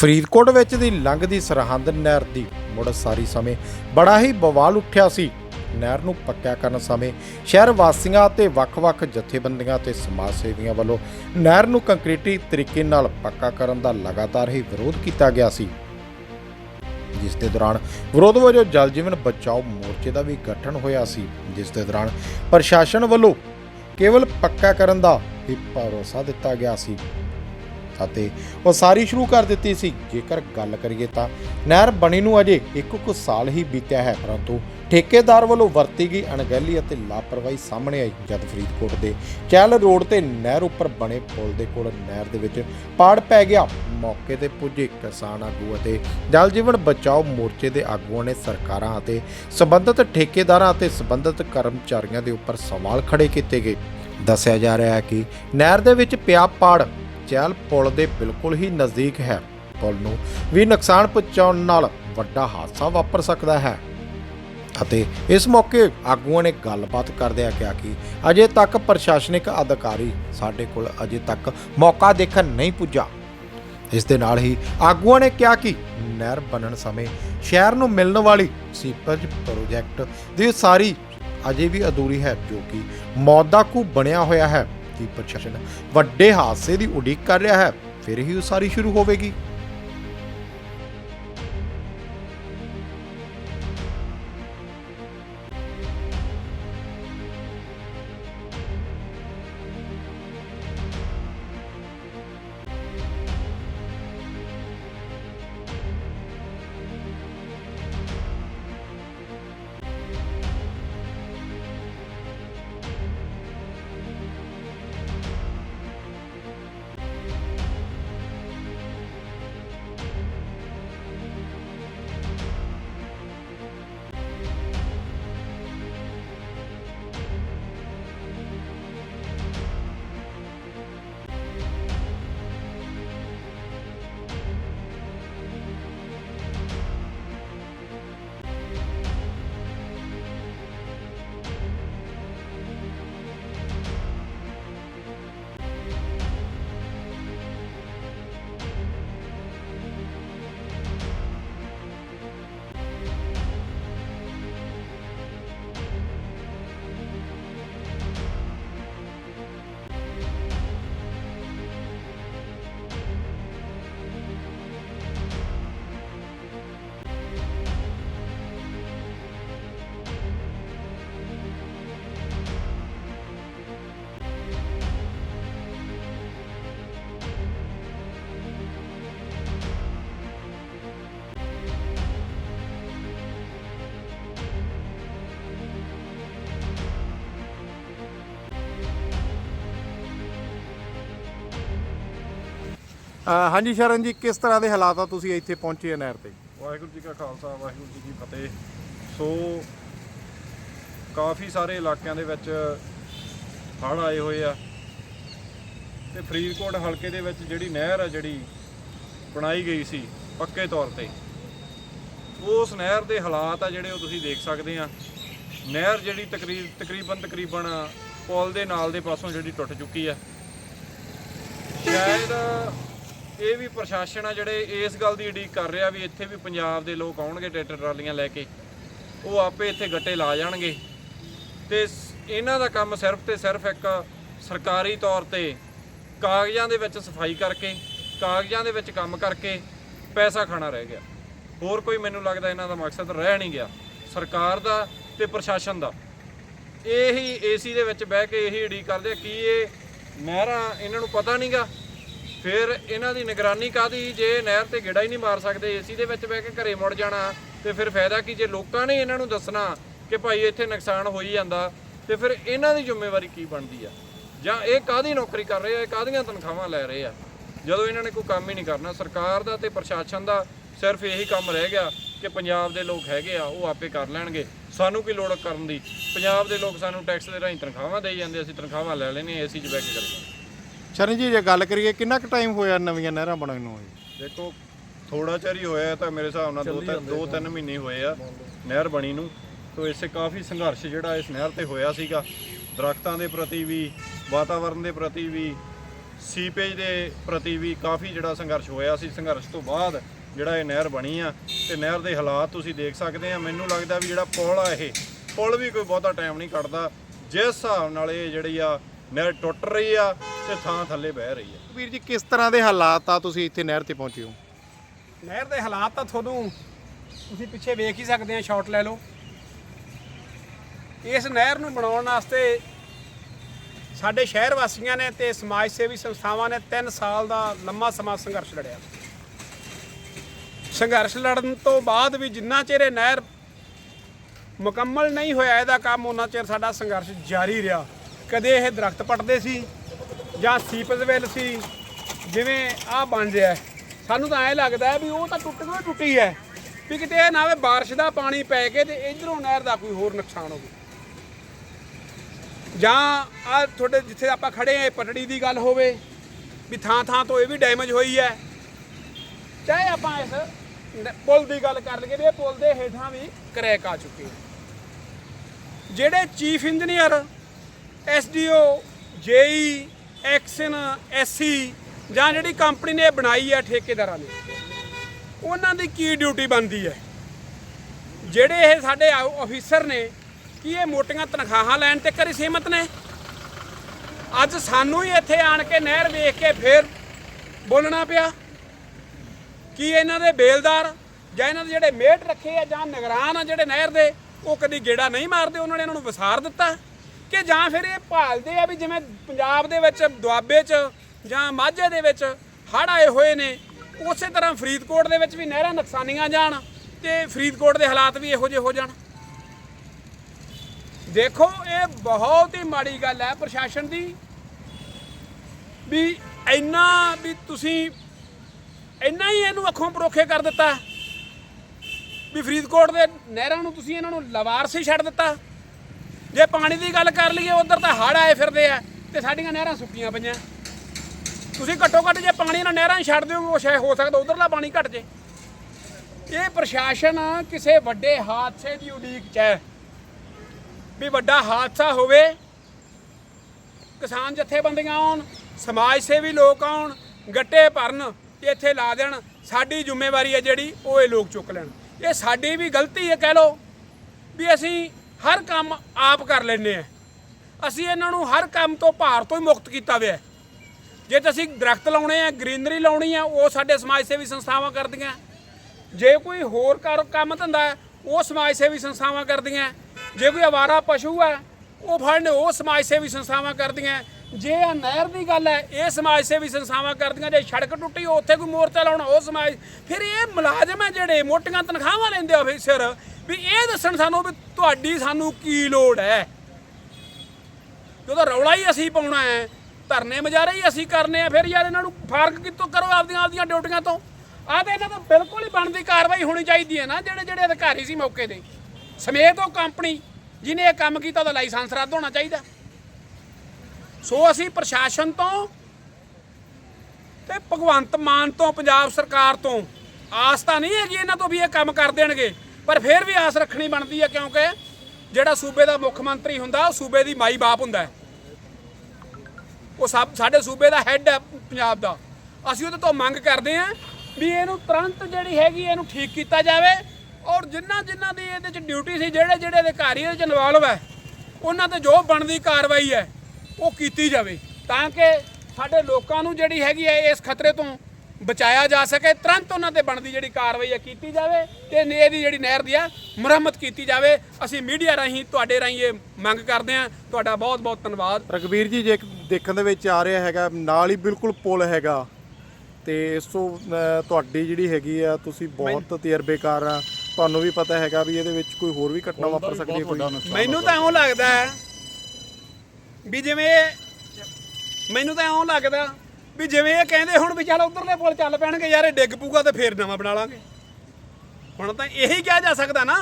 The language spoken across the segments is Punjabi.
ਫਰੀਦਕੋਟ ਵਿੱਚ ਦੀ ਲੰਘਦੀ ਸਰਹੰਦ ਨਹਿਰ ਦੀ ਮੁੜ ਸਾਰੀ ਸਮੇਂ ਬੜਾ ਹੀ ਬਵਾਲ ਉੱਠਿਆ ਸੀ। ਨਹਿਰ ਨੂੰ ਪੱਕਿਆ ਕਰਨ ਸਮੇਂ ਸ਼ਹਿਰ ਵਾਸੀਆਂ ਅਤੇ ਵੱਖ-ਵੱਖ ਜਥੇਬੰਦੀਆਂ ਤੇ ਸਮਾਜ ਸੇਵੀਆਂ ਵੱਲੋਂ ਨਹਿਰ ਨੂੰ ਕੰਕਰੀਟੀ ਤਰੀਕੇ ਨਾਲ ਪੱਕਾ ਕਰਨ ਦਾ ਲਗਾਤਾਰ ਹੀ ਵਿਰੋਧ ਕੀਤਾ ਗਿਆ ਸੀ। ਜਿਸ ਦੇ ਦੌਰਾਨ ਵਿਰੋਧ ਵਜੋਂ ਜਲ ਜੀਵਨ ਬਚਾਓ ਮੋਰਚੇ ਦਾ ਵੀ ਗਠਨ ਹੋਇਆ ਸੀ। ਜਿਸ ਦੇ ਦੌਰਾਨ ਪ੍ਰਸ਼ਾਸਨ ਵੱਲੋਂ ਕੇਵਲ ਪੱਕਾ ਕਰਨ ਦਾ ਹੀ ਭਰੋਸਾ ਦਿੱਤਾ ਗਿਆ ਸੀ। ਅਤੇ ਉਹ ਸ਼ੁਰੂ ਕਰ ਦਿੱਤੀ ਸੀ। ਜੇਕਰ ਗੱਲ ਕਰੀਏ ਤਾਂ ਨਹਿਰ ਬਣੀ ਨੂੰ ਅਜੇ ਇੱਕ ਕੁ ਸਾਲ ਹੀ ਬੀਤਿਆ ਹੈ, ਪਰੰਤੂ ਠੇਕੇਦਾਰ ਵੱਲੋਂ ਵਰਤੀ ਗਈ ਅਣਗਹਿਲੀ ਅਤੇ ਲਾਪਰਵਾਹੀ ਸਾਹਮਣੇ ਆਈ। ਜਦ ਫਰੀਦਕੋਟ ਦੇ ਚਹਿਲ ਰੋਡ ਤੇ ਨਹਿਰ ਉੱਪਰ ਬਣੇ ਪੁਲ ਦੇ ਕੋਲ ਨਹਿਰ ਦੇ ਵਿੱਚ ਪਾੜ ਪੈ ਗਿਆ, ਮੌਕੇ ਤੇ ਪੁੱਜੇ ਕਿਸਾਨ ਆਗੂ ਅਤੇ ਜਲ ਜੀਵਨ ਬਚਾਓ ਮੋਰਚੇ ਦੇ ਆਗੂਆਂ ਨੇ ਸਰਕਾਰਾਂ ਅਤੇ ਸਬੰਧਤ ਠੇਕੇਦਾਰਾਂ ਅਤੇ ਸਬੰਧਤ ਕਰਮਚਾਰੀਆਂ ਦੇ ਉੱਪਰ ਸਵਾਲ ਖੜੇ ਕੀਤੇ ਗਏ। ਦੱਸਿਆ ਜਾ ਰਿਹਾ ਹੈ ਕਿ ਨਹਿਰ ਦੇ ਵਿੱਚ ਪਿਆ ਪਾੜ ਚਹਿਲ ਪੁਲ ਦੇ ਬਿਲਕੁਲ ਹੀ ਨਜ਼ਦੀਕ ਹੈ। ਪੁਲ ਨੂੰ ਵੀ ਨੁਕਸਾਨ ਪਹੁੰਚਾਉਣ ਨਾਲ ਵੱਡਾ ਹਾਦਸਾ ਵਾਪਰ ਸਕਦਾ ਹੈ। ਅਤੇ ਇਸ ਮੌਕੇ ਆਗੂਆਂ ਨੇ ਗੱਲਬਾਤ ਕਰਦਿਆਂ ਕਿਹਾ ਕਿ ਅਜੇ ਤੱਕ ਪ੍ਰਸ਼ਾਸਨਿਕ ਅਧਿਕਾਰੀ ਸਾਡੇ ਕੋਲ ਅਜੇ ਤੱਕ ਮੌਕਾ ਦੇਖਣ ਨਹੀਂ ਪੁੱਜਾ। ਇਸ ਦੇ ਨਾਲ ਹੀ ਆਗੂਆਂ ਨੇ ਕਿਹਾ ਕਿ ਨਹਿਰ ਬਣਨ ਸਮੇਂ ਸ਼ਹਿਰ ਨੂੰ ਮਿਲਣ ਵਾਲੀ ਸੀਪੇਜ ਪ੍ਰੋਜੈਕਟ ਦੀ ਸਾਰੀ ਅਜੇ ਵੀ ਅਧੂਰੀ ਹੈ, ਜੋ ਕਿ ਮੌਤ ਦਾ ਖੂਹ ਬਣਿਆ ਹੋਇਆ ਹੈ। ਪ੍ਰਸ਼ਾਸਨ ਵੱਡੇ ਹਾਦਸੇ ਦੀ ਉਡੀਕ ਕਰ ਰਿਹਾ ਹੈ ਫਿਰ ਹੀ ਉਸਾਰੀ ਸ਼ੁਰੂ ਹੋਵੇਗੀ। ਹਾਂਜੀ ਸ਼ਰਨ ਜੀ, ਕਿਸ ਤਰ੍ਹਾਂ ਦੇ ਹਾਲਾਤ ਆ ਤੁਸੀਂ ਇੱਥੇ ਪਹੁੰਚੇ ਆ ਨਹਿਰ ਤੇ? ਵਾਹਿਗੁਰੂ ਜੀ ਕਾ ਖਾਲਸਾ, ਵਾਹਿਗੁਰੂ ਜੀ ਕੀ ਫਤਿਹ। ਸੋ, ਕਾਫੀ ਸਾਰੇ ਇਲਾਕਿਆਂ ਦੇ ਵਿੱਚ ਹੜ੍ਹ ਆਏ ਹੋਏ ਆ। ਤੇ ਫਰੀਦਕੋਟ ਹਲਕੇ ਦੇ ਵਿੱਚ ਜਿਹੜੀ ਨਹਿਰ ਆ, ਜਿਹੜੀ ਬਣਾਈ ਗਈ ਸੀ ਪੱਕੇ ਤੌਰ ਤੇ, ਉਸ ਨਹਿਰ ਦੇ ਹਾਲਾਤ ਆ ਜਿਹੜੇ ਉਹ ਤੁਸੀਂ ਦੇਖ ਸਕਦੇ ਆ। ਨਹਿਰ ਜਿਹੜੀ ਤਕਰੀਬ, ਤਕਰੀਬਨ ਤਕਰੀਬਨ ਪੁਲ ਦੇ ਨਾਲ ਦੇ ਪਾਸੋਂ ਜਿਹੜੀ ਟੁੱਟ ਚੁੱਕੀ ਆ। ਸ਼ਾਇਦ ਇਹ ਵੀ ਪ੍ਰਸ਼ਾਸਨ ਆ ਜਿਹੜੇ ਇਸ ਗੱਲ ਦੀ ਉਡੀਕ ਕਰ ਰਿਹਾ ਵੀ ਇੱਥੇ ਵੀ ਪੰਜਾਬ ਦੇ ਲੋਕ ਆਉਣਗੇ ਟਰੈਕਟਰ ਟਰਾਲੀਆਂ ਲੈ ਕੇ। ਉਹ ਆਪੇ ਇੱਥੇ ਗੱਟੇ ਲਾ ਜਾਣਗੇ। ਤੇ ਇਹਨਾਂ ਦਾ ਕੰਮ ਸਿਰਫ ਤੇ ਸਿਰਫ ਇੱਕ ਸਰਕਾਰੀ ਤੌਰ ਤੇ ਕਾਗਜ਼ਾਂ ਦੇ ਵਿੱਚ ਸਫ਼ਾਈ ਕਰਕੇ, ਕਾਗਜ਼ਾਂ ਦੇ ਵਿੱਚ ਕੰਮ ਕਰਕੇ ਪੈਸਾ ਖਾਣਾ ਰਹਿ ਗਿਆ। ਹੋਰ ਕੋਈ ਮੈਨੂੰ ਲੱਗਦਾ ਇਹਨਾਂ ਦਾ ਮਕਸਦ ਰਹਿ ਨਹੀਂ ਗਿਆ। ਸਰਕਾਰ ਦਾ ਤੇ ਪ੍ਰਸ਼ਾਸਨ ਦਾ। ਇਹੀ ਏਸੀ ਦੇ ਵਿੱਚ ਬਹਿ ਕੇ ਇਹੀ ਉਡੀਕ ਕਰਦੇ ਆ ਕੀ ਇਹ ਨਹਿਰਾਂ ਇਹਨਾਂ ਨੂੰ ਪਤਾ ਨਹੀਂਗਾ ਫਿਰ ਇਹਨਾਂ ਦੀ ਨਿਗਰਾਨੀ ਕਾਦੀ ਜੇ ਨਹਿਰ ਤੇ ਗੇੜਾ ਹੀ ਨਹੀਂ ਮਾਰ ਸਕਦੇ ਏਸੀ ਦੇ ਵਿੱਚ ਬਹਿ ਕੇ ਘਰੇ ਮੁੜ ਜਾਣਾ, ਤੇ ਫਿਰ ਫਾਇਦਾ ਕੀ? ਜੇ ਲੋਕਾਂ ਨੇ ਇਹਨਾਂ ਨੂੰ ਦੱਸਣਾ ਕਿ ਭਾਈ ਇੱਥੇ ਨੁਕਸਾਨ ਹੋਈ ਜਾਂਦਾ, ਤੇ ਫਿਰ ਇਹਨਾਂ ਦੀ ਜ਼ਿੰਮੇਵਾਰੀ ਕੀ ਬਣਦੀ ਆ? ਜਾਂ ਇਹ ਕਾਦੀ ਨੌਕਰੀ ਕਰ ਰਹੇ ਆ? ਇਹ ਕਾਦੀਆਂ ਤਨਖਾਹਾਂ ਲੈ ਰਹੇ ਆ? ਜਦੋਂ ਇਹਨਾਂ ਨੇ ਕੋਈ ਕੰਮ ਹੀ ਨਹੀਂ ਕਰਨਾ, ਸਰਕਾਰ ਦਾ ਤੇ ਪ੍ਰਸ਼ਾਸਨ ਦਾ ਸਿਰਫ ਇਹੀ ਕੰਮ ਰਹਿ ਗਿਆ ਕਿ ਪੰਜਾਬ ਦੇ ਲੋਕ ਹੈਗੇ ਆ, ਉਹ ਆਪੇ ਕਰ ਲੈਣਗੇ। ਸਾਨੂੰ ਕੀ ਲੋੜ ਕਰਨ ਦੀ? ਪੰਜਾਬ ਦੇ ਲੋਕ ਸਾਨੂੰ ਟੈਕਸ ਦੇ ਰਾਹੀਂ ਤਨਖਾਹਾਂ ਦੇਈ ਜਾਂਦੇ, ਅਸੀਂ ਤਨਖਾਹਾਂ ਲੈ ਲੈਣੇ ਏਸੀ 'ਚ ਬਹਿ ਕੇ ਕਰੀਏ ਸ਼ਰਨ ਜੀ ਜੇ ਗੱਲ ਕਰੀਏ ਕਿੰਨਾ ਕੁ ਟਾਈਮ ਹੋਇਆ ਨਵੀਆਂ ਨਹਿਰਾਂ ਬਣਨ ਨੂੰ ਜੀ ਦੇਖੋ ਥੋੜਾ ਚਿਰ ਹੀ ਹੋਇਆ ਤਾਂ ਮੇਰੇ ਹਿਸਾਬ ਨਾਲ ਦੋ ਤਿੰਨ ਦੋ ਤਿੰਨ ਮਹੀਨੇ ਹੋਏ ਆ ਨਹਿਰ ਬਣੀ ਨੂੰ। ਤੋਂ ਇਸੇ ਕਾਫੀ ਸੰਘਰਸ਼ ਜਿਹੜਾ ਇਸ ਨਹਿਰ ਤੇ ਹੋਇਆ ਸੀਗਾ ਦਰਖਤਾਂ ਦੇ ਪ੍ਰਤੀ ਵੀ ਵਾਤਾਵਰਣ ਦੇ ਪ੍ਰਤੀ ਵੀ ਸੀਪੇਜ ਦੇ ਪ੍ਰਤੀ ਵੀ ਕਾਫੀ ਜਿਹੜਾ ਸੰਘਰਸ਼ ਹੋਇਆ ਸੀ। ਸੰਘਰਸ਼ ਤੋਂ ਬਾਅਦ ਜਿਹੜਾ ਇਹ ਨਹਿਰ ਬਣੀ ਆ ਤੇ ਨਹਿਰ ਦੇ ਹਾਲਾਤ ਤੁਸੀਂ ਦੇਖ ਸਕਦੇ ਆ। ਮੈਨੂੰ ਲੱਗਦਾ ਵੀ ਜਿਹੜਾ ਪੁਲ ਆ ਇਹ ਪੁਲ ਵੀ ਕੋਈ ਬਹੁਤਾ ਟਾਈਮ ਨਹੀਂ ਕੱਢਦਾ। ਜਿਸ ਹਿਸਾਬ ਨਾਲ ਇਹ ਜਿਹੜੀ ਆ ਨਹਿਰ ਟੁੱਟ ਰਹੀ ਆ ਤੇ ਥਾਂ ਥੱਲੇ ਬਹਿ ਰਹੀ ਆ ਵੀਰ ਜੀ ਕਿਸ ਤਰ੍ਹਾਂ ਦੇ ਹਾਲਾਤ ਆ ਤੁਸੀਂ ਇੱਥੇ ਨਹਿਰ ਤੇ ਪਹੁੰਚੇ ਹੋ? ਨਹਿਰ ਦੇ ਹਾਲਾਤ ਤਾਂ ਤੁਹਾਨੂੰ ਤੁਸੀਂ ਪਿੱਛੇ ਵੇਖ ਹੀ ਸਕਦੇ ਆ ਸ਼ਾਟ ਲੈ ਲਓ। ਇਸ ਨਹਿਰ ਨੂੰ ਬਣਾਉਣ ਵਾਸਤੇ ਸਾਡੇ ਸ਼ਹਿਰ ਵਾਸੀਆਂ ਨੇ ਤੇ ਸਮਾਜ ਸੇਵੀ ਸੰਸਥਾਵਾਂ ਨੇ 3 ਸਾਲ ਦਾ ਲੰਮਾ ਸਮਾਂ ਸੰਘਰਸ਼ ਲੜਿਆ। ਸੰਘਰਸ਼ ਲੜਨ ਤੋਂ ਬਾਅਦ ਵੀ ਜਿੰਨਾ ਚਿਰ ਇਹ ਨਹਿਰ ਮੁਕੰਮਲ ਨਹੀਂ ਹੋਇਆ ਇਹਦਾ ਕੰਮ ਉਹਨਾਂ ਚਿਰ ਸਾਡਾ ਸੰਘਰਸ਼ ਜਾਰੀ ਰਿਹਾ। ਕਦੇ ਇਹ ਦਰਖਤ ਪੱਟਦੇ ਸੀ ਜਾਂ ਸੀਪਜ਼ ਸੀਪਸਵੈਲ ਸੀ, ਜਿਵੇਂ ਆਹ ਬਣ ਰਿਹਾ ਸਾਨੂੰ ਤਾਂ ਐਂ ਲੱਗਦਾ ਵੀ ਉਹ ਤਾਂ ਟੁੱਟ ਗਈ ਟੁੱਟੀ ਹੈ। ਵੀ ਕਿਤੇ ਇਹ ਨਾ ਹੋਵੇ ਬਾਰਿਸ਼ ਦਾ ਪਾਣੀ ਪੈ ਕੇ ਤੇ ਇਧਰੋਂ ਨਹਿਰ ਦਾ ਕੋਈ ਹੋਰ ਨੁਕਸਾਨ ਹੋਵੇ। ਜਾਂ ਆ ਤੁਹਾਡੇ ਜਿੱਥੇ ਆਪਾਂ ਖੜੇ ਆ ਪਟੜੀ ਦੀ ਗੱਲ ਹੋਵੇ, ਵੀ ਥਾਂ ਥਾਂ ਤੋਂ ਇਹ ਵੀ ਡੈਮੇਜ ਹੋਈ ਹੈ। ਚਾਹੇ ਆਪਾਂ ਇਸ ਪੁਲ ਦੀ ਗੱਲ ਕਰ ਲਈਏ ਵੀ ਇਹ ਪੁਲ ਦੇ ਹੇਠਾਂ ਵੀ ਕਰੈਕ ਆ ਚੁੱਕੇ ਜਿਹੜੇ chief engineer SDO JE XEN, SE ਜਾਂ ਜਿਹੜੀ ਕੰਪਨੀ ਨੇ ਇਹ ਬਣਾਈ ਹੈ ਠੇਕੇਦਾਰਾਂ ਨੇ, ਉਹਨਾਂ ਦੀ ਕੀ ਡਿਊਟੀ ਬਣਦੀ ਹੈ? ਜਿਹੜੇ ਇਹ ਸਾਡੇ ਆਫੀਸਰ ਨੇ, ਕੀ ਇਹ ਮੋਟੀਆਂ ਤਨਖਾਹਾਂ ਲੈਣ ਤੇ ਕਰੀ ਸਹਿਮਤ ਨੇ? ਅੱਜ ਸਾਨੂੰ ਹੀ ਇੱਥੇ ਆਣ ਕੇ ਨਹਿਰ ਵੇਖ ਕੇ ਫੇਰ ਬੋਲਣਾ ਪਿਆ। ਕੀ ਇਹਨਾਂ ਦੇ ਬੇਲਦਾਰ ਜਾਂ ਇਹਨਾਂ ਦੇ ਜਿਹੜੇ ਮੇਟ ਰੱਖੇ ਆ ਜਾਂ ਨਿਗਰਾਨ ਆ ਜਿਹੜੇ ਨਹਿਰ ਦੇ, ਉਹ ਕਦੀ ਗੇੜਾ ਨਹੀਂ ਮਾਰਦੇ, ਉਹਨਾਂ ਨੇ ਇਹਨਾਂ ਨੂੰ ਵਿਸਾਰ ਦਿੱਤਾ? ਕਿ ਜਾਂ ਫਿਰ ਇਹ ਭਾਲਦੇ ਆ ਵੀ ਜਿਵੇਂ ਪੰਜਾਬ ਦੇ ਵਿੱਚ, ਦੁਆਬੇ 'ਚ ਜਾਂ ਮਾਝੇ ਦੇ ਵਿੱਚ ਹੜ੍ਹ ਆਏ ਹੋਏ ਨੇ, ਉਸੇ ਤਰ੍ਹਾਂ ਫਰੀਦਕੋਟ ਦੇ ਵਿੱਚ ਵੀ ਨਹਿਰਾਂ ਨੁਕਸਾਨੀਆਂ ਜਾਣ ਤੇ ਫਰੀਦਕੋਟ ਦੇ ਹਾਲਾਤ ਵੀ ਇਹੋ ਜਿਹੇ ਹੋ ਜਾਣ। ਦੇਖੋ, ਇਹ ਬਹੁਤ ਹੀ ਮਾੜੀ ਗੱਲ ਹੈ ਪ੍ਰਸ਼ਾਸਨ ਦੀ ਵੀ ਇੰਨਾ ਵੀ ਤੁਸੀਂ ਇੰਨਾ ਹੀ ਇਹਨੂੰ ਅੱਖੋਂ ਪਰੋਖੇ ਕਰ ਦਿੱਤਾ ਵੀ ਫਰੀਦਕੋਟ ਦੇ ਨਹਿਰਾਂ ਨੂੰ ਤੁਸੀਂ ਇਹਨਾਂ ਨੂੰ ਲਵਾਰਸ ਹੀ ਛੱਡ ਦਿੱਤਾ। ਜੇ ਪਾਣੀ ਦੀ ਗੱਲ ਕਰ ਲਈਏ, ਉਧਰ ਤਾਂ ਹੜ੍ਹ ਆਏ ਫਿਰਦੇ ਆ ਤੇ ਸਾਡੀਆਂ ਨਹਿਰਾਂ ਸੁੱਕੀਆਂ ਪਈਆਂ। ਤੁਸੀਂ ਘੱਟੋ ਘੱਟ ਜੇ ਪਾਣੀ ਨਾਲ ਨਹਿਰਾਂ 'ਚ ਛੱਡ ਦਿਓ, ਉਹ ਸ਼ਾਇਦ ਹੋ ਸਕਦਾ ਉਧਰਲਾ ਪਾਣੀ ਘਟ ਜੇ। ਇਹ ਪ੍ਰਸ਼ਾਸਨ ਕਿਸੇ ਵੱਡੇ ਹਾਦਸੇ ਦੀ ਉਡੀਕ 'ਚ ਹੈ। ਵੀ ਵੱਡਾ ਹਾਦਸਾ ਹੋਵੇ, ਕਿਸਾਨ ਜਥੇਬੰਦੀਆਂ ਆਉਣ, ਸਮਾਜ ਸੇਵੀ ਲੋਕ ਆਉਣ, ਗੱਟੇ ਭਰਨ, ਇੱਥੇ ਲਾ ਦੇਣ, ਸਾਡੀ ਜ਼ਿੰਮੇਵਾਰੀ ਹੈ ਜਿਹੜੀ, ਉਹ ਇਹ ਲੋਕ ਚੁੱਕ ਲੈਣ। ਇਹ ਸਾਡੀ ਵੀ ਗਲਤੀ ਹੈ, ਕਹਿ ਲਓ। ਵੀ ਅਸੀਂ ਹਰ ਕੰਮ ਆਪ ਕਰ ਲੈਂਦੇ ਆ। ਅਸੀਂ ਇਹਨਾਂ ਨੂੰ ਹਰ ਕੰਮ ਤੋਂ ਭਾਰ ਤੋਂ ਹੀ ਮੁਕਤ ਕੀਤਾ ਹੋਇਆ ਜੇ ਤਾਂ ਅਸੀਂ ਦਰਖਤ ਲਾਉਣੇ ਆ, ਗ੍ਰੀਨਰੀ ਲਾਉਣੀ ਆ, ਉਹ ਸਾਡੇ ਸਮਾਜ ਸੇਵੀ ਸੰਸਥਾਵਾਂ ਕਰਦੀਆਂ। ਜੇ ਕੋਈ ਹੋਰ ਕਰ, ਕੰਮ ਧੰਦਾ ਉਹ ਸਮਾਜ ਸੇਵੀ ਸੰਸਥਾਵਾਂ ਕਰਦੀਆਂ। ਜੇ ਕੋਈ ਆਵਾਰਾ ਪਸ਼ੂ ਹੈ, ਉਹ ਫੜਨ ਉਹ ਸਮਾਜ ਸੇਵੀ ਸੰਸਥਾਵਾਂ ਕਰਦੀਆਂ। ਜੇ ਆ ਨਹਿਰ ਦੀ ਗੱਲ ਹੈ, ਇਹ ਸਮਾਜ ਸੇਵੀ ਸੰਸਥਾਵਾਂ ਕਰਦੀਆਂ। ਜੇ ਸੜਕ ਟੁੱਟੀ ਉੱਥੇ ਕੋਈ ਮੋਰਚਾ ਲਾਉਣਾ, ਉਹ ਸਮਾਜ ਫਿਰ ਇਹ ਮੁਲਾਜ਼ਮ ਹੈ ਜਿਹੜੇ ਮੋਟੀਆਂ ਤਨਖਾਹਾਂ ਲੈਂਦੇ ਆ, ਅਫੀਸਰ। ਵੀ ਇਹ ਦੱਸਣ ਸਾਨੂੰ ਵੀ ਤੁਹਾਡੀ ਸਾਨੂੰ ਕੀ ਲੋੜ ਹੈ? ਜਦੋਂ ਰੌਲਾ ਹੀ ਅਸੀਂ ਪਾਉਣਾ ਹੈ, ਧਰਨੇ ਮਜਾਰੇ ਹੀ ਅਸੀਂ ਕਰਨੇ ਆ, ਫਿਰ ਯਾਰ ਇਹਨਾਂ ਨੂੰ ਫ਼ਰਕ ਕਿੱਥੋਂ ਕਰੋ ਆਪਦੀਆਂ ਆਪਦੀਆਂ ਡਿਊਟੀਆਂ ਤੋਂ? ਆਹ ਤੇ ਇਹਨਾਂ ਤੋਂ ਬਿਲਕੁਲ ਹੀ ਬਣਦੀ ਕਾਰਵਾਈ ਹੋਣੀ ਚਾਹੀਦੀ ਹੈ ਨਾ, ਜਿਹੜੇ ਜਿਹੜੇ ਅਧਿਕਾਰੀ ਸੀ ਮੌਕੇ ਦੇ। ਸਮੇਤ ਉਹ ਕੰਪਨੀ, ਜਿਹਨੇ ਇਹ ਕੰਮ ਕੀਤਾ ਉਹਦਾ ਲਾਇਸੈਂਸ ਰੱਦ ਹੋਣਾ ਚਾਹੀਦਾ। ਸੋ ਅਸੀਂ ਪ੍ਰਸ਼ਾਸਨ ਤੋਂ ਤੇ ਭਗਵੰਤ ਮਾਨ ਤੋਂ, ਪੰਜਾਬ ਸਰਕਾਰ ਤੋਂ ਆਸ ਤਾਂ ਨਹੀਂ ਹੈਗੀ ਇਹਨਾਂ ਤੋਂ ਵੀ ਇਹ ਕੰਮ ਕਰ ਦੇਣਗੇ। ਪਰ ਫਿਰ ਵੀ ਆਸ ਰੱਖਣੀ ਬਣਦੀ ਹੈ ਕਿਉਂਕਿ ਜਿਹੜਾ ਸੂਬੇ ਦਾ ਮੁੱਖ ਮੰਤਰੀ ਹੁੰਦਾ, ਉਹ ਸੂਬੇ ਦੀ ਮਾਈ ਬਾਪ ਹੁੰਦਾ ਹੈ। ਉਹ ਸਭ, ਸਾਡੇ ਸੂਬੇ ਦਾ ਹੈੱਡ ਹੈ ਪੰਜਾਬ ਦਾ। ਅਸੀਂ ਉਹਦੇ ਤੋਂ ਮੰਗ ਕਰਦੇ ਹਾਂ ਵੀ ਇਹਨੂੰ ਤੁਰੰਤ ਜਿਹੜੀ ਹੈਗੀ ਇਹਨੂੰ ਠੀਕ ਕੀਤਾ ਜਾਵੇ ਔਰ ਜਿਨ੍ਹਾਂ ਜਿਨ੍ਹਾਂ ਦੀ ਇਹਦੇ ਚ ਡਿਊਟੀ ਸੀ, ਜਿਹੜੇ ਜਿਹੜੇ ਅਧਿਕਾਰੀ ਇਹਦੇ ਚ ਇਨਵੋਲਵ ਹੈ, ਉਹਨਾਂ ਤੇ ਜੋ ਬਣਦੀ ਕਾਰਵਾਈ ਹੈ, ਉਹ ਕੀਤੀ ਜਾਵੇ। ਤਾਂ ਕਿ ਸਾਡੇ ਲੋਕਾਂ ਨੂੰ ਜਿਹੜੀ ਹੈਗੀ ਹੈ, ਇਸ ਖਤਰੇ ਤੋਂ ਬਚਾਇਆ ਜਾ ਸਕੇ ਤੁਰੰਤ ਉਹਨਾਂ ਤੇ ਬਣਦੀ ਜਿਹੜੀ ਕਾਰਵਾਈ ਹੈ ਕੀਤੀ ਜਾਵੇ ਤੇ ਇਹਦੀ ਜਿਹੜੀ ਨਹਿਰ ਦੀ ਆ ਮੁਰੰਮਤ ਕੀਤੀ ਜਾਵੇ। ਅਸੀਂ ਮੀਡੀਆ ਰਾਹੀਂ ਤੁਹਾਡੇ ਰਾਹੀਂ ਇਹ ਮੰਗ ਕਰਦੇ ਹਾਂ। ਤੁਹਾਡਾ ਬਹੁਤ ਬਹੁਤ ਧੰਨਵਾਦ। ਰਗਵੀਰ ਜੀ ਜੇ ਦੇਖਣ ਦੇ ਵਿੱਚ ਆ ਰਿਹਾ ਹੈਗਾ ਨਾਲ ਹੀ ਬਿਲਕੁਲ ਪੁਲ ਹੈਗਾ। ਤੇ ਇਸ ਤੋਂ ਤੁਹਾਡੀ ਜਿਹੜੀ ਹੈਗੀ ਆ ਤੁਸੀਂ ਬਹੁਤ ਤਜਰਬੇਕਾਰ ਆ। ਤੁਹਾਨੂੰ ਵੀ ਪਤਾ ਹੈਗਾ ਵੀ ਇਹਦੇ ਵਿੱਚ ਕੋਈ ਹੋਰ ਵੀ ਘਟਨਾ ਵਾਪਰ ਸਕਦੀ ਹੈ ਕੋਈ। ਮੈਨੂੰ ਤਾਂ ਇਉਂ ਲੱਗਦਾ ਹੈ ਵੀ ਜਿਵੇਂ ਮੈਨੂੰ ਤਾਂ ਇਉਂ ਲੱਗਦਾ ਵੀ ਜਿਵੇਂ ਇਹ ਕਹਿੰਦੇ ਹੁਣ ਵੀ ਚੱਲ ਉਧਰਲੇ ਪੁਲ ਚੱਲ ਪੈਣਗੇ ਯਾਰ, ਇਹ ਡਿੱਗ ਪੂਗਾ ਤੇ ਫੇਰ ਨਵਾਂ ਬਣਾ ਲਾਂਗੇ। ਹੁਣ ਤਾਂ ਇਹੀ ਕਿਹਾ ਜਾ ਸਕਦਾ ਨਾ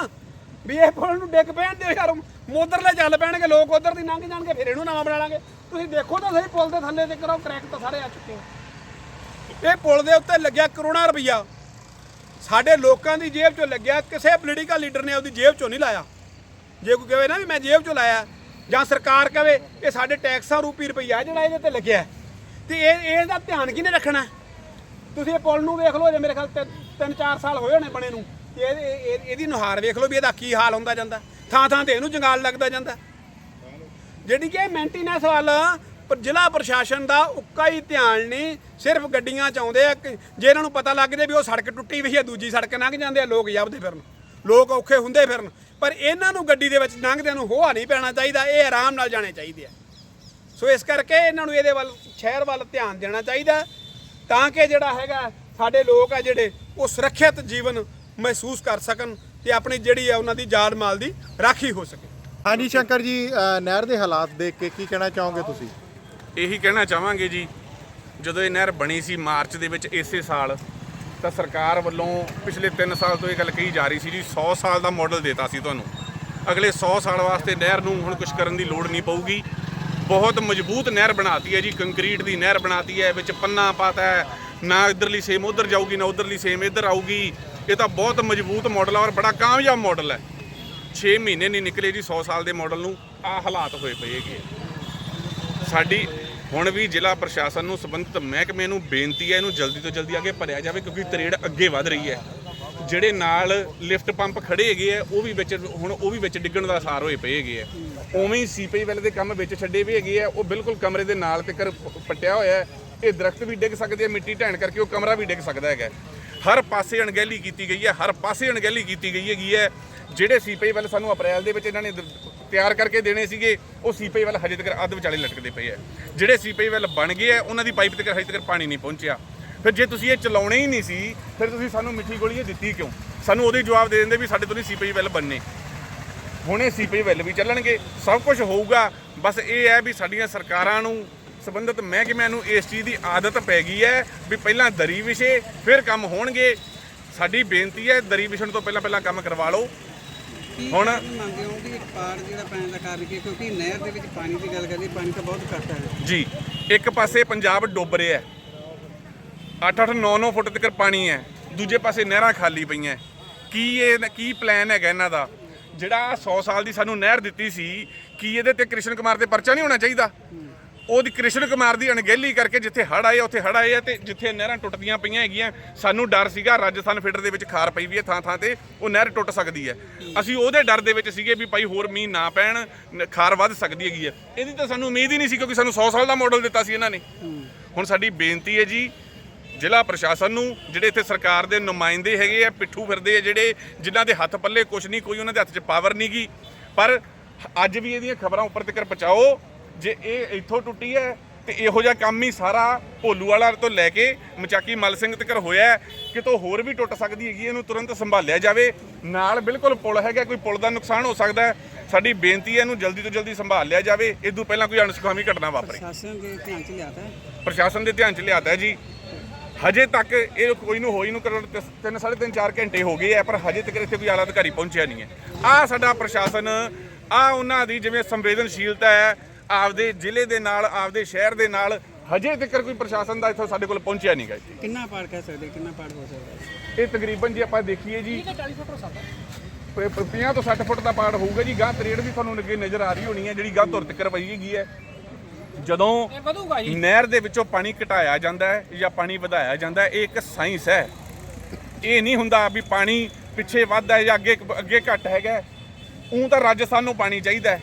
ਵੀ ਇਹ ਪੁਲ ਨੂੰ ਡਿੱਗ ਪੈਣ ਦੇ ਯਾਰ ਮੋਦਰਲੇ ਚੱਲ ਪੈਣਗੇ, ਲੋਕ ਉਧਰ ਦੀ ਲੰਘ ਜਾਣਗੇ, ਫਿਰ ਇਹਨੂੰ ਨਵਾਂ ਬਣਾ ਲਾਂਗੇ। ਤੁਸੀਂ ਦੇਖੋ ਤਾਂ ਸਹੀ ਪੁਲ ਦੇ ਥੱਲੇ ਤੇ ਕਰੋ ਕਰੈਕ ਤਾਂ ਸਾਰੇ ਆ ਚੁੱਕੇ ਆ। ਇਹ ਪੁਲ ਦੇ ਉੱਤੇ ਲੱਗਿਆ ਕਰੋੜਾਂ ਰੁਪਈਆ। ਸਾਡੇ ਲੋਕਾਂ ਦੀ ਜੇਬ 'ਚੋਂ ਲੱਗਿਆ, ਕਿਸੇ ਪੋਲੀਟੀਕਲ ਲੀਡਰ ਨੇ ਉਹਦੀ ਜੇਬ 'ਚੋਂ ਨਹੀਂ ਲਾਇਆ। ਜੇ ਕੋਈ ਕਹੇ ਨਾ ਵੀ ਮੈਂ ਜੇਬ 'ਚੋਂ ਲਾਇਆ, ਜਾਂ ਸਰਕਾਰ ਕਹੇ, ਇਹ ਸਾਡੇ ਟੈਕਸਾਂ ਰੂਪੀ ਰੁਪਈਆ ਜਿਹੜਾ ਇਹਦੇ ਤੇ ਲੱਗਿਆ। ਤੇ ਇਹ ਇਹਦਾ ਧਿਆਨ ਕਿਹਨੇ ਰੱਖਣਾ? ਤੁਸੀਂ ਇਹ ਪੁਲ ਨੂੰ ਵੇਖ ਲਓ, ਜੇ ਮੇਰੇ ਖਿਆਲ ਤਿੰਨ 3-4 ਸਾਲ ਹੋਏ ਹੋਣੇ ਬਣੇ ਨੂੰ। ਤੇ ਇਹ- ਇਹ- ਇਹ- ਇਹਦੀ ਨੁਹਾਰ ਵੇਖ ਲਓ ਵੀ ਇਹਦਾ ਕੀ ਹਾਲ ਹੁੰਦਾ ਜਾਂਦਾ। ਥਾਂ ਥਾਂ ਤੇ ਇਹਨੂੰ ਜੰਗਾਲ ਲੱਗਦਾ ਜਾਂਦਾ। ਜਿਹੜੀ ਕਿ ਮੇਨਟੇਨੈਂਸ ਵੱਲ ਜ਼ਿਲ੍ਹਾ ਪ੍ਰਸ਼ਾਸਨ ਦਾ ਉੱਕਾ ਹੀ ਧਿਆਨ ਨਹੀਂ, ਸਿਰਫ ਗੱਡੀਆਂ ਚ ਆਉਂਦੇ ਆ ਜੇ ਇਹਨਾਂ ਨੂੰ ਪਤਾ ਲੱਗ ਜੇ ਵੀ ਉਹ ਸੜਕ ਟੁੱਟੀ ਵੀ ਹੈ ਦੂਜੀ ਸੜਕ ਲੰਘ ਜਾਂਦੇ ਆ, ਲੋਕ ਜਾਪਦੇ ਫਿਰਨ। ਲੋਕ ਔਖੇ ਹੁੰਦੇ ਫਿਰਨ। ਪਰ ਇਹਨਾਂ ਨੂੰ ਗੱਡੀ ਦੇ ਵਿੱਚ ਲੰਘਦਿਆਂ ਨੂੰ ਹੋਆ ਨਹੀਂ ਪੈਣਾ ਚਾਹੀਦਾ, ਇਹ ਆਰਾਮ ਨਾਲ ਜਾਣੇ ਚਾਹੀਦੇ ਆ। ਸੋ ਇਸ ਕਰਕੇ ਇਹਨਾਂ ਨੂੰ ਇਹਦੇ ਵੱਲ ਸ਼ਹਿਰ ਵੱਲ ਧਿਆਨ ਦੇਣਾ ਚਾਹੀਦਾ ਤਾਂ ਕਿ ਜਿਹੜਾ ਹੈਗਾ ਸਾਡੇ ਲੋਕ ਆ ਜਿਹੜੇ ਉਹ ਸੁਰੱਖਿਅਤ ਜੀਵਨ ਮਹਿਸੂਸ ਕਰ ਸਕਣ ਤੇ ਆਪਣੀ ਜਿਹੜੀ ਆ ਉਹਨਾਂ ਦੀ ਜਾਨ ਮਾਲ ਦੀ ਰਾਖੀ ਹੋ ਸਕੇ। ਹਾਂਜੀ ਸ਼ੰਕਰ ਜੀ ਨਹਿਰ ਦੇ ਹਾਲਾਤ ਦੇਖ ਕੇ ਕੀ ਕਹਿਣਾ ਚਾਹੋਗੇ ਤੁਸੀਂ? ਇਹੀ ਕਹਿਣਾ ਚਾਹਾਂਗੇ ਜੀ ਜਦੋਂ ਇਹ ਨਹਿਰ ਬਣੀ ਸੀ ਮਾਰਚ ਦੇ ਵਿੱਚ ਇਸੇ ਸਾਲ ਤਾਂ ਸਰਕਾਰ ਵੱਲੋਂ ਪਿਛਲੇ 3 ਸਾਲ ਤੋਂ ਇਹ ਗੱਲ ਕਹੀ ਜਾ ਰਹੀ ਸੀ ਜੀ 100 ਸਾਲ ਦਾ ਮਾਡਲ ਦਿੱਤਾ ਸੀ ਤੁਹਾਨੂੰ। ਅਗਲੇ 100 ਸਾਲ ਵਾਸਤੇ ਨਹਿਰ ਨੂੰ ਹੁਣ ਕੁਝ ਕਰਨ ਦੀ ਲੋੜ ਨਹੀਂ ਪਊਗੀ। ਬਹੁਤ ਮਜ਼ਬੂਤ ਨਹਿਰ ਬਣਾਤੀ ਹੈ ਜੀ, ਕੰਕਰੀਟ ਦੀ ਨਹਿਰ ਬਣਾਤੀ ਹੈ, ਵਿੱਚ ਪੰਨਾ ਪਾਤਾ ਹੈ। ਨਾ ਇਧਰਲੀ ਸੇਮ ਉਧਰ ਜਾਊਗੀ, ਨਾ ਉਧਰਲੀ ਸੇਮ ਇੱਧਰ ਆਊਗੀ। ਇਹ ਤਾਂ ਬਹੁਤ ਮਜ਼ਬੂਤ ਮਾਡਲ ਹੈ ਔਰ ਬੜਾ ਕਾਮਯਾਬ ਮਾਡਲ ਹੈ। 6 ਮਹੀਨੇ ਨਹੀਂ ਨਿਕਲੇ ਜੀ 100 ਸਾਲ ਦੇ ਮਾਡਲ ਨੂੰ ਆ ਹਾਲਾਤ ਹੋਏ ਪਏ ਹੈਗੇ ਆ। ਸਾਡੀ ਹੁਣ ਵੀ ਜ਼ਿਲ੍ਹਾ ਪ੍ਰਸ਼ਾਸਨ ਨੂੰ, ਸੰਬੰਧਿਤ ਮਹਿਕਮੇ ਨੂੰ ਬੇਨਤੀ ਹੈ, ਇਹਨੂੰ ਜਲਦੀ ਤੋਂ ਜਲਦੀ ਅੱਗੇ ਭਰਿਆ ਜਾਵੇ, ਕਿਉਂਕਿ ਤਰੇੜ ਅੱਗੇ ਵਧ ਰਹੀ ਹੈ। ਜਿਹੜੇ ਨਾਲ ਲਿਫਟ ਪੰਪ ਖੜੇ ਹੈਗੇ ਆ, ਉਹ ਵੀ ਵਿੱਚ, ਹੁਣ ਉਹ ਵੀ ਵਿੱਚ ਡਿੱਗਣ ਦਾ ਆਸਾਰ ਹੋਏ ਪਏ ਹੈਗੇ ਆ। ਉਵੇਂ ਹੀ ਸੀਪੇਜ ਵਾਲੇ ਦੇ ਕੰਮ ਵਿੱਚ ਛੱਡੇ ਵੀ ਹੈਗੇ ਆ ਉਹ ਬਿਲਕੁਲ ਕਮਰੇ ਦੇ ਨਾਲ ਤੇ ਕਰ ਪੱਟਿਆ ਹੋਇਆ ਹੈ। ਇਹ ਦਰਖਤ ਵੀ ਡਿੱਗ ਸਕਦੇ ਆ, ਮਿੱਟੀ ਢਹਿਣ ਕਰਕੇ ਉਹ ਕਮਰਾ ਵੀ ਡਿੱਗ ਸਕਦਾ ਹੈਗਾ ਹਰ ਪਾਸੇ ਅਣਗਹਿਲੀ ਕੀਤੀ ਗਈ ਹੈ, ਹਰ ਪਾਸੇ ਅਣਗਹਿਲੀ ਕੀਤੀ ਗਈ ਹੈਗੀ ਹੈ। ਜਿਹੜੇ ਸੀਪੇਜ ਵਾਲੇ ਸਾਨੂੰ ਅਪ੍ਰੈਲ ਦੇ ਵਿੱਚ ਇਹਨਾਂ ਨੇ ਦ- ਤਿਆਰ ਕਰਕੇ ਦੇਣੇ ਸੀਗੇ, ਉਹ ਸੀਪੇਜ ਵਾਲੇ ਹਜੇ ਤੱਕ ਅੱਧ ਵਿਚਾਲੇ ਲਟਕਦੇ ਪਏ ਆ ਜਿਹੜੇ ਸੀਪੇਜ ਵਾਲੇ ਬਣ ਗਏ ਆ ਉਹਨਾਂ ਦੀ ਪਾਈਪ ਤੱਕ ਹਜੇ ਤੱਕ ਪਾਣੀ ਨਹੀਂ ਪਹੁੰਚਿਆ। ਫਿਰ ਜੇ ਤੁਸੀਂ ਇਹ ਚਲਾਉਣੇ ਹੀ ਨਹੀਂ ਸੀ, ਫਿਰ ਤੁਸੀਂ ਸਾਨੂੰ ਮਿੱਠੀ ਗੋਲੀ ਇਹ ਦਿੱਤੀ ਕਿਉਂ? ਸਾਨੂੰ ਉਹਦੇ ਜਵਾਬ ਦੇ ਦਿੰਦੇ ਵੀ ਸਾਡੇ ਤੋਂ ਨਹੀਂ ਸੀਪੇਜ ਵਾਲੇ ਬਣਨੇ ਹੁਣ ਸੀਪੇਜ ਵੈਲ ਵੀ ਚੱਲਣਗੇ ਸਭ ਕੁਝ ਹੋਊਗਾ। ਬਸ ਇਹ ਹੈ ਵੀ ਸਾਡੀਆਂ ਸਰਕਾਰਾਂ ਨੂੰ ਸੰਬੰਧਿਤ ਮਹਿਕਮਿਆਂ ਨੂੰ ਇਸ ਚੀਜ਼ ਦੀ ਆਦਤ ਪੈ ਗਈ ਹੈ ਵੀ ਪਹਿਲਾਂ ਦਰੀ ਵਿਛੇ ਫਿਰ ਕੰਮ ਹੋਣਗੇ। ਸਾਡੀ ਬੇਨਤੀ ਹੈ ਦਰੀ ਵਿਛਣ ਤੋਂ ਪਹਿਲਾਂ ਪਹਿਲਾਂ ਕੰਮ ਕਰਵਾ ਲਓ। ਹੁਣ- ਮੰਨਦੇ ਹੋ ਕਿ ਪਾੜ ਜਿਹੜਾ ਪੈਣ ਦਾ ਕਾਰਨ ਕੀ? ਕਿਉਂਕਿ ਨਹਿਰ ਦੇ ਵਿੱਚ ਪਾਣੀ ਦੀ ਗੱਲ ਕਰੀਏ ਪਾਣੀ ਤਾਂ ਬਹੁਤ ਘੱਟ ਹੈ। ਜੀ ਇੱਕ ਪਾਸੇ ਪੰਜਾਬ ਡੁੱਬ ਰਿਹਾ ਹੈ। 8-8 9-9 ਫੁੱਟ ਤੱਕ ਪਾਣੀ ਹੈ। ਦੂਜੇ ਪਾਸੇ ਨਹਿਰਾਂ ਖਾਲੀ ਪਈਆਂ। ਕੀ ਇਹ ਕੀ ਪਲਾਨ ਹੈਗਾ ਇਹਨਾਂ ਦਾ? ਜਿਹੜਾ 100 ਸਾਲ ਦੀ ਸਾਨੂੰ ਨਹਿਰ ਦਿੱਤੀ ਸੀ ਕੀ ਇਹਦੇ ਤੇ ਕ੍ਰਿਸ਼ਨ ਕੁਮਾਰ ਤੇ ਪਰਚਾ ਨਹੀਂ ਹੋਣਾ ਚਾਹੀਦਾ? ਉਹਦੀ ਕ੍ਰਿਸ਼ਨ ਕੁਮਾਰ ਦੀ ਅਣਗਹਿਲੀ ਕਰਕੇ ਜਿੱਥੇ ਹੜ ਆਏ ਉੱਥੇ ਹੜ ਆਏ ਆ ਤੇ ਜਿੱਥੇ ਨਹਿਰਾਂ ਟੁੱਟਦੀਆਂ ਪਈਆਂ ਹੈਗੀਆਂ ਸਾਨੂੰ ਡਰ ਸੀਗਾ ਰਾਜਸਥਾਨ ਫੀਡਰ ਦੇ ਵਿੱਚ ਖਾਰ ਪਈ ਵੀ ਹੈ ਥਾਂ ਥਾਂ ਤੇ ਉਹ ਨਹਿਰ ਟੁੱਟ ਸਕਦੀ ਹੈ। ਅਸੀਂ ਉਹਦੇ ਡਰ ਦੇ ਵਿੱਚ ਸੀਗੇ ਵੀ ਭਾਈ ਹੋਰ ਮੀਂਹ ਨਾ ਪੈਣ ਖਾਰ ਵੱਧ ਸਕਦੀ ਹੈਗੀ ਹੈ। ਇਹਦੀ ਤਾਂ ਸਾਨੂੰ ਉਮੀਦ ਹੀ ਨਹੀਂ ਸੀ ਕਿਉਂਕਿ ਸਾਨੂੰ 100 ਸਾਲ ਦਾ ਮਾਡਲ ਦਿੱਤਾ ਸੀ ਇਹਨਾਂ ਨੇ। ਹੁਣ ਸਾਡੀ ਬੇਨਤੀ ਹੈ ਜੀ ਜ਼ਿਲ੍ਹਾ ਪ੍ਰਸ਼ਾਸਨ ਨੂੰ ਜਿਹੜੇ ਇੱਥੇ ਸਰਕਾਰ ਦੇ ਨੁਮਾਇੰਦੇ ਹੈਗੇ ਆ ਪਿੱਠੂ ਫਿਰਦੇ ਆ ਜਿਹੜੇ ਜਿਨ੍ਹਾਂ ਦੇ ਹੱਥ ਪੱਲੇ ਕੁਝ ਨਹੀਂ ਕੋਈ ਉਹਨਾਂ ਦੇ ਹੱਥ 'ਚ ਪਾਵਰ ਨਹੀਂ ਗੀ। ਪਰ ਅੱਜ ਵੀ ਇਹਦੀਆਂ ਖਬਰਾਂ ਉੱਪਰ ਤੱਕ ਪਹੁੰਚਾਓ ਜੇ ਇਹ ਇੱਥੋਂ ਟੁੱਟੀ ਹੈ ਤੇ ਇਹੋ ਜਿਹਾ ਕੰਮ ਹੀ ਸਾਰਾ ਭੋਲੂ ਵਾਲਾ ਤੋਂ ਲੈ ਕੇ ਮਚਾਕੀ ਮਲ ਸਿੰਘ ਤੱਕ ਹੋਇਆ ਹੈ। ਕਿਤੋਂ ਹੋਰ ਵੀ ਟੁੱਟ ਸਕਦੀ ਹੈਗੀ ਇਹਨੂੰ ਤੁਰੰਤ ਸੰਭਾਲਿਆ ਜਾਵੇ। ਨਾਲ ਬਿਲਕੁਲ ਪੁਲ ਹੈਗਾ ਕੋਈ ਪੁਲ ਦਾ ਨੁਕਸਾਨ ਹੋ ਸਕਦਾ ਸਾਡੀ ਬੇਨਤੀ ਹੈ ਇਹਨੂੰ ਜਲਦੀ ਤੋਂ ਜਲਦੀ ਸੰਭਾਲ ਲਿਆ ਜਾਵੇ। ਇਦੋਂ ਪਹਿਲਾਂ ਕੋਈ ਅਣਸੁਖਾਵੀ ਘਟਨਾ ਵਾਪਰੇ। ਪ੍ਰਸ਼ਾਸਨ ਦੇ ਧਿਆਨ ਚ ਲਿਆਤਾ ਹੈ। ਪ੍ਰਸ਼ਾਸਨ ਦੇ ਧਿਆਨ ਚ ਲਿਆਤਾ ਹੈ ਜੀ। ਹਜੇ ਤੱਕ ਇਹ ਕੋਈ ਨੂੰ ਹੋਈ ਨੂੰ ਤਿੰਨ ਸਾਢੇ ਤਿੰਨ ਚਾਰ ਘੰਟੇ ਹੋ ਗਏ ਆ ਪਰ ਹਜੇ ਤੱਕ ਇੱਥੇ ਕੋਈ ਆਲਾ ਅਧਿਕਾਰੀ ਪਹੁੰਚਿਆ ਨਹੀਂ ਹੈ। ਆ ਸਾਡਾ ਪ੍ਰਸ਼ਾਸਨ ਆ ਉਹਨਾਂ ਦੀ ਜਿਵੇਂ ਸੰਵੇਦਨਸ਼ੀਲਤਾ ਹੈ ਆਪਦੇ ਜ਼ਿਲ੍ਹੇ ਦੇ ਨਾਲ ਆਪਦੇ ਸ਼ਹਿਰ ਦੇ ਨਾਲ ਹਜੇ ਤੱਕ ਕੋਈ ਪ੍ਰਸ਼ਾਸਨ ਦਾ ਇੱਥੋਂ ਸਾਡੇ ਕੋਲ ਪਹੁੰਚਿਆ ਨਹੀਂ ਗਾ ਕਿੰਨਾ ਪਾੜ ਕਹਿ ਸਕਦੇ ਕਿੰਨਾ ਪਾੜ ਹੋ ਸਕਦਾ? ਇਹ ਤਕਰੀਬਨ ਜੇ ਆਪਾਂ ਦੇਖੀਏ ਜੀ 40 ਫੁੱਟ ਹੋ ਸਕਦਾ 50 ਤੋਂ 60 ਫੁੱਟ ਦਾ ਪਾੜ ਹੋਊਗਾ ਜੀ ਗਾਂ ਤਰੇੜ ਵੀ ਤੁਹਾਨੂੰ ਅੱਗੇ ਨਜ਼ਰ ਆ ਰਹੀ ਹੋਣੀ ਹੈ ਜਿਹੜੀ ਗਾਂ ਤੁਰ ਤੱਕ ਪਈ ਹੈਗੀ ਹੈ। ਜਦੋਂ ਨਹਿਰ ਦੇ ਵਿੱਚੋਂ ਪਾਣੀ ਘਟਾਇਆ ਜਾਂਦਾ ਹੈ ਜਾਂ ਪਾਣੀ ਵਧਾਇਆ ਜਾਂਦਾ ਹੈ ਇਹ ਇੱਕ ਸਾਇੰਸ ਹੈ। ਇਹ ਨਹੀਂ ਹੁੰਦਾ ਵੀ ਪਾਣੀ ਪਿੱਛੇ ਵੱਧਦਾ ਹੈ ਜਾਂ ਅੱਗੇ ਅੱਗੇ ਘਟ ਹੈਗਾ ਉਹ ਤਾਂ ਰਾਜਸਥਾਨ ਨੂੰ ਪਾਣੀ ਚਾਹੀਦਾ ਹੈ।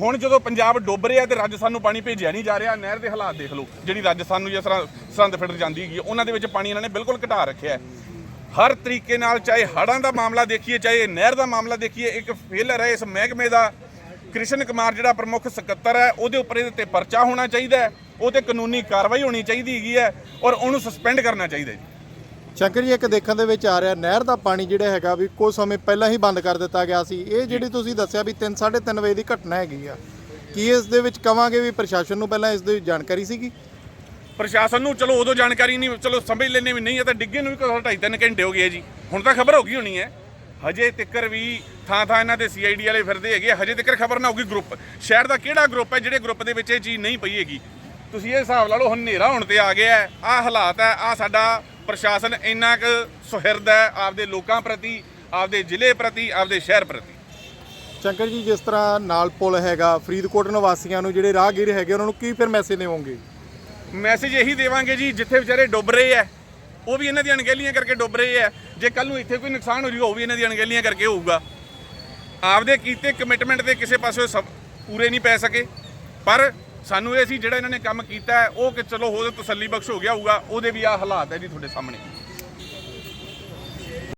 ਹੁਣ ਜਦੋਂ ਪੰਜਾਬ ਡੁੱਬ ਰਿਹਾ ਤੇ ਰਾਜਸਥਾਨ ਨੂੰ ਪਾਣੀ ਭੇਜਿਆ ਨਹੀਂ ਜਾ ਰਿਹਾ ਨਹਿਰ ਦੇ ਹਾਲਾਤ ਦੇਖ ਲਓ। ਜਿਹੜੀ ਰਾਜਸਥਾਨ ਨੂੰ ਜਿਸ ਤਰ੍ਹਾਂ ਸਰਹੰਦ ਫਿਲਟਰ ਜਾਂਦੀ ਹੈਗੀ ਉਹਨਾਂ ਦੇ ਵਿੱਚ ਪਾਣੀ ਇਹਨਾਂ ਨੇ ਬਿਲਕੁਲ ਘਟਾ ਰੱਖਿਆ ਹੈ। ਹਰ ਤਰੀਕੇ ਨਾਲ ਚਾਹੇ ਹੜ੍ਹਾਂ ਦਾ ਮਾਮਲਾ ਦੇਖੀਏ ਚਾਹੇ ਨਹਿਰ ਦਾ ਮਾਮਲਾ ਦੇਖੀਏ ਇੱਕ ਫੇਲਰ ਹੈ ਇਸ ਮਹਿਕਮੇ ਦਾ। ਕ੍ਰਿਸ਼ਨ ਕੁਮਾਰ ਜਿਹੜਾ ਪ੍ਰਮੁੱਖ ਸਕੱਤਰ ਹੈ ਉਹਦੇ ਉੱਪਰ ਇਹਦੇ ਤੇ ਪਰਚਾ ਹੋਣਾ ਚਾਹੀਦਾ ਹੈ। ਉਹ ਤੇ ਕਾਨੂੰਨੀ ਕਾਰਵਾਈ ਹੋਣੀ ਚਾਹੀਦੀ ਹੈਗੀ ਹੈ ਔਰ ਉਹਨੂੰ ਸਸਪੈਂਡ ਕਰਨਾ ਚਾਹੀਦਾ ਜੀ। ਸ਼ੰਕਰ ਜੀ ਇੱਕ ਦੇਖਣ ਦੇ ਵਿੱਚ ਆ ਰਿਹਾ ਨਹਿਰ ਦਾ ਪਾਣੀ ਜਿਹੜਾ ਹੈਗਾ ਵੀ ਕੁਝ ਸਮੇਂ ਪਹਿਲਾਂ ਹੀ ਬੰਦ ਕਰ ਦਿੱਤਾ ਗਿਆ ਸੀ। ਇਹ ਜਿਹੜੀ ਤੁਸੀਂ ਦੱਸਿਆ ਵੀ 3 3:30 ਵਜੇ ਦੀ ਘਟਨਾ ਹੈਗੀ ਆ ਕੀ ਇਸ ਦੇ ਵਿੱਚ ਕਵਾਂਗੇ ਵੀ ਪ੍ਰਸ਼ਾਸਨ ਨੂੰ ਪਹਿਲਾਂ ਇਸ ਦੀ ਜਾਣਕਾਰੀ ਸੀਗੀ? ਪ੍ਰਸ਼ਾਸਨ ਨੂੰ ਚਲੋ ਉਦੋਂ ਜਾਣਕਾਰੀ ਨਹੀਂ ਚਲੋ ਸਮਝ ਲੈਣੇ ਵੀ ਨਹੀਂ ਇਹ ਤਾਂ ਡਿੱਗੇ ਨੂੰ ਵੀ ਕੋਈ ਢਾਈ ਤਿੰਨ ਘੰਟੇ ਹੋ ਗਏ ਜੀ। ਹੁਣ ਤਾਂ ਖਬਰ ਹੋ ਗਈ ਹੋਣੀ ਹੈ। ਹਜੇ ਤਿੱਕਰ ਵੀ ਥਾਂ ਥਾਂ ਇਹਨਾਂ ਦੇ ਸੀਆਈਡੀ ਵਾਲੇ ਫਿਰਦੇ ਹੈਗੇ ਹਜੇ ਤਿੱਕਰ ਖਬਰ ਨਾ ਹੋਊਗੀ ਗਰੁੱਪ ਸ਼ਹਿਰ ਦਾ ਕਿਹੜਾ ਗਰੁੱਪ ਹੈ ਜਿਹੜੇ ਗਰੁੱਪ ਦੇ ਵਿੱਚ ਇਹ ਚੀਜ਼ ਨਹੀਂ ਪਈ ਹੈਗੀ? ਤੁਸੀਂ ਇਹ ਹਿਸਾਬ ਲਾ ਲਓ ਹੁਣ ਹਨੇਰਾ ਹੋਣ ਤੇ ਆ ਗਿਆ ਆ ਹਾਲਾਤ ਹੈ ਆ ਸਾਡਾ ਪ੍ਰਸ਼ਾਸਨ ਇੰਨਾ ਕੁ ਸੁਹਿਰਦ ਹੈ ਆਪਦੇ ਲੋਕਾਂ ਪ੍ਰਤੀ ਆਪਦੇ ਜ਼ਿਲ੍ਹੇ ਪ੍ਰਤੀ ਆਪਦੇ ਸ਼ਹਿਰ ਪ੍ਰਤੀ। ਸ਼ੰਕਰ ਜੀ ਜਿਸ ਤਰ੍ਹਾਂ ਨਾਲ ਪੁਲ ਹੈਗਾ ਫਰੀਦਕੋਟ ਨਿਵਾਸੀਆਂ ਨੂੰ ਜਿਹੜੇ ਰਾਹਗੀਰ ਹੈਗੇ ਉਹਨਾਂ ਨੂੰ ਕੀ ਫਿਰ ਮੈਸੇਜ ਦੇਵੋਗੇ? ਮੈਸੇਜ ਇਹੀ ਦੇਵਾਂਗੇ ਜੀ ਜਿੱਥੇ ਵਿਚਾਰੇ ਡੁੱਬ ਰਹੇ ਆ ਉਹ ਵੀ ਇਹਨਾਂ ਦੀਆਂ ਅਣਗਹਿਲੀਆਂ ਕਰਕੇ ਡੁੱਬ ਰਹੇ ਆ ਜੇ ਕੱਲ ਨੂੰ ਇੱਥੇ ਕੋਈ ਨੁਕਸਾਨ ਹੋ ਜਾਊਗਾ ਉਹ ਵੀ ਇਹਨਾਂ ਦੀਆਂ ਅਣਗਹਿਲੀਆਂ ਕਰਕੇ ਹੋਊਗਾ। ਆਪਦੇ ਕੀਤੇ ਕਮਿਟਮੈਂਟ ਦੇ ਕਿਸੇ ਪਾਸੇ ਸਭ ਪੂਰੇ ਨਹੀਂ ਪੈ ਸਕੇ। ਪਰ ਸਾਨੂੰ ਇਹ ਸੀ, ਜਿਹੜਾ ਇਹਨਾਂ ਨੇ ਕੰਮ ਕੀਤਾ ਉਹ ਕਿ ਚਲੋ ਹੋਰ ਤਸੱਲੀ ਬਖਸ਼ ਹੋ ਗਿਆ ਹੋਊਗਾ, ਉਹਦੇ ਵੀ ਆ ਹਾਲਾਤ ਹੈ ਜੀ ਤੁਹਾਡੇ ਸਾਹਮਣੇ।